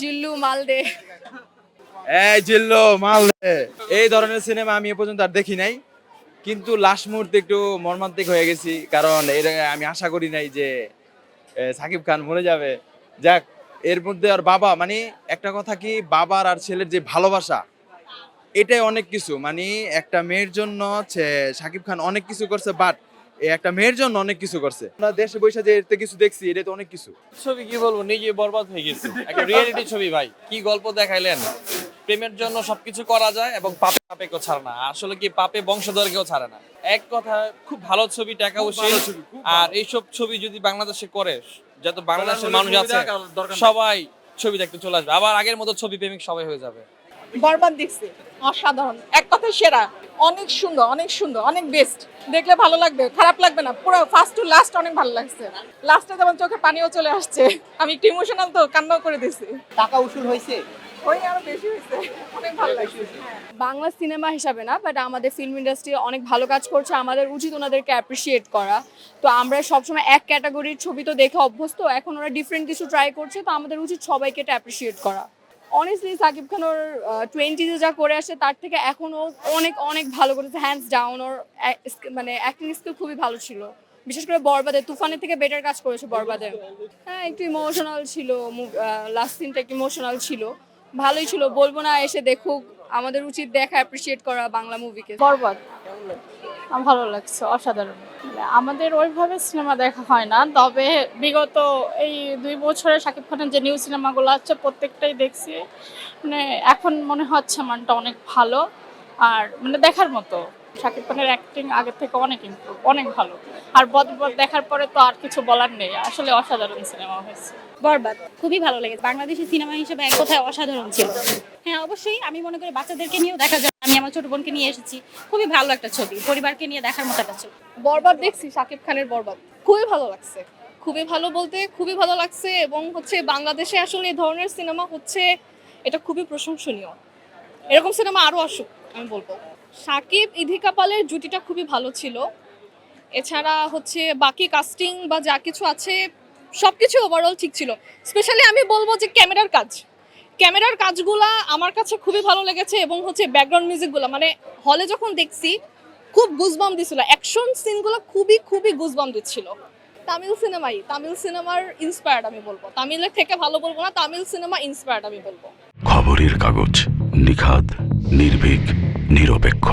জিল্লু মালদে। এই জিল্লো মাল দে। এই ধরনের সিনেমা আমি এ পর্যন্ত আর দেখি নাই। কিন্তু লাস্ট মুহূর্তে একটু মর্মান্তিক হয়ে গেছি, কারণ এর আমি আশা করি নাই যে সাকিব খান মরে যাবে। যাক, এর মধ্যে আর বাবা মানে একটা কথা কি, বাবার আর ছেলের যে ভালোবাসা, এটাই অনেক কিছু। মানে একটা মেয়ের জন্য সাকিব খান অনেক কিছু করছে বাট একটা মেয়ের জন্য অনেক কিছু করছে। আমরা দেশে বসে যে এতে কিছু দেখছি এটা তো অনেক কিছু। ছবি কি বলব? নিজে বরবাদ হয়ে গেছে। একটা রিয়েলিটি ছবি ভাই। কি গল্প দেখাইলেন? প্রেমের জন্য সবকিছু করা যায় এবং পাপে পাপে কেউ ছাড়ে না। আসলে কি পাপে বংশধর কেউ ছাড়ে না। এক কথা খুব ভালো ছবি টাকা উচিত আর এইসব ছবি যদি বাংলাদেশে করে যত বাংলাদেশের মানুষ আছে সবাই ছবি দেখতে চলে আসবে। আবার আগের মতো ছবি প্রেমিক সবাই হয়ে যাবে। বরবাদ দেখছি। অসাধারণ। এক কথায় সেরা। অনেক সুন্দর অনেক সুন্দর অনেক বেস্ট দেখলে ভালো লাগবে খারাপ লাগবে না। পুরো ফার্স্ট টু লাস্ট অনেক ভালো লাগছে। লাস্টে যেমন চোখে পানিও চলে আসছে। আমি একটু ইমোশনাল তো কান্নাও করে দিছি টাকা উসুল হয়েছে? হ্যাঁ। বাংলা সিনেমা হিসাবে না বাট আমাদের ফিল্ম ইন্ডাস্ট্রি অনেক ভালো কাজ করছে। আমাদের উচিত ওনাদেরকে অ্যাপ্রিসিয়েট করা। তো আমরা সবসময় এক ক্যাটাগরির ছবি তো দেখে অভ্যস্ত। এখন ওরা ডিফারেন্ট কিছু ট্রাই করছে তো আমাদের উচিত সবাইকে এটা অ্যাপ্রিসিয়েট করা। অনেস্টলি সাকিব খান ওর টোয়েন্টিতে যা করে আসে, তার থেকে এখন ও অনেক অনেক ভালো করেছে। হ্যান্ডস ডাউন ওর মানে অ্যাক্টিং স্কিল খুবই ভালো ছিল। বিশেষ করে বরবাদে তুফানের থেকে বেটার কাজ করেছে বরবাদে হ্যাঁ একটু ইমোশনাল ছিল লাস্ট সিনটা একটু ইমোশনাল ছিল। ভালোই ছিল। বলব না, এসে দেখুক। আমাদের উচিত দেখা অ্যাপ্রিসিয়েট করা বাংলা মুভিকে বরবাদ। ভালো লাগছে, অসাধারণ। মানে আমাদের ওইভাবে সিনেমা দেখা হয় না, তবে বিগত এই দুই বছরে শাকিব খানের যে নিউ সিনেমাগুলো আছে, প্রত্যেকটাই দেখছি। মানে এখন মনে হচ্ছে মানটা অনেক ভালো, আর মানে দেখার মতো। শাকিব খানের অ্যাক্টিং আগের থেকে অনেক ইমপ্রুভ অনেক ভালো। আর বদবদ দেখার পরে তো আর কিছু বলার নেই, আসলে অসাধারণ সিনেমা হয়েছে। বরবাদ, খুবই ভালো লেগেছে। বাংলাদেশি সিনেমা হিসেবে এক কথায় অসাধারণ ছিল। হ্যাঁ অবশ্যই আমি মনে করি বাচ্চাদেরকে নিয়েও দেখা যায় আমি আমার ছোট বোনকে নিয়ে এসেছি। খুবই ভালো একটা ছবি। পরিবারকে নিয়ে দেখার মতো একটা ছবি। বরবাদ দেখছি শাকিব খানের বরবাদ। খুবই ভালো লাগছে। খুবই ভালো বলতে খুবই ভালো লাগছে এবং হচ্ছে বাংলাদেশে আসলে এই ধরনের সিনেমা হচ্ছে, এটা খুবই প্রশংসনীয়। এরকম সিনেমা আরও আসুক, আমি বলব। সাকিব, ইধিকা পালের জুটিটা খুবই ভালো ছিল। এছাড়া হচ্ছে বাকি কাস্টিং বা যা কিছু আছে সব কিছু ওভারঅল ঠিক ছিল। স্পেশালি আমি বলব যে ক্যামেরার কাজ। ক্যামেরার কাজগুলা আমার কাছে খুবই ভালো লেগেছে এবং হচ্ছে ব্যাকগ্রাউন্ড মিউজিকগুলো মানে হলে যখন দেখছি, খুব গুজবাম দিছিল। অ্যাকশন সিনগুলো খুবই খুবই গুজবাম দিচ্ছিল। তামিল সিনেমাই তামিল সিনেমার ইন্সপায়ার্ড আমি বলব। তামিলের থেকে ভালো বলব না, তামিল সিনেমা ইন্সপায়ার্ড আমি বলব। খবরের কাগজ নিখাদ, নির্ভীক, নিরপেক্ষ।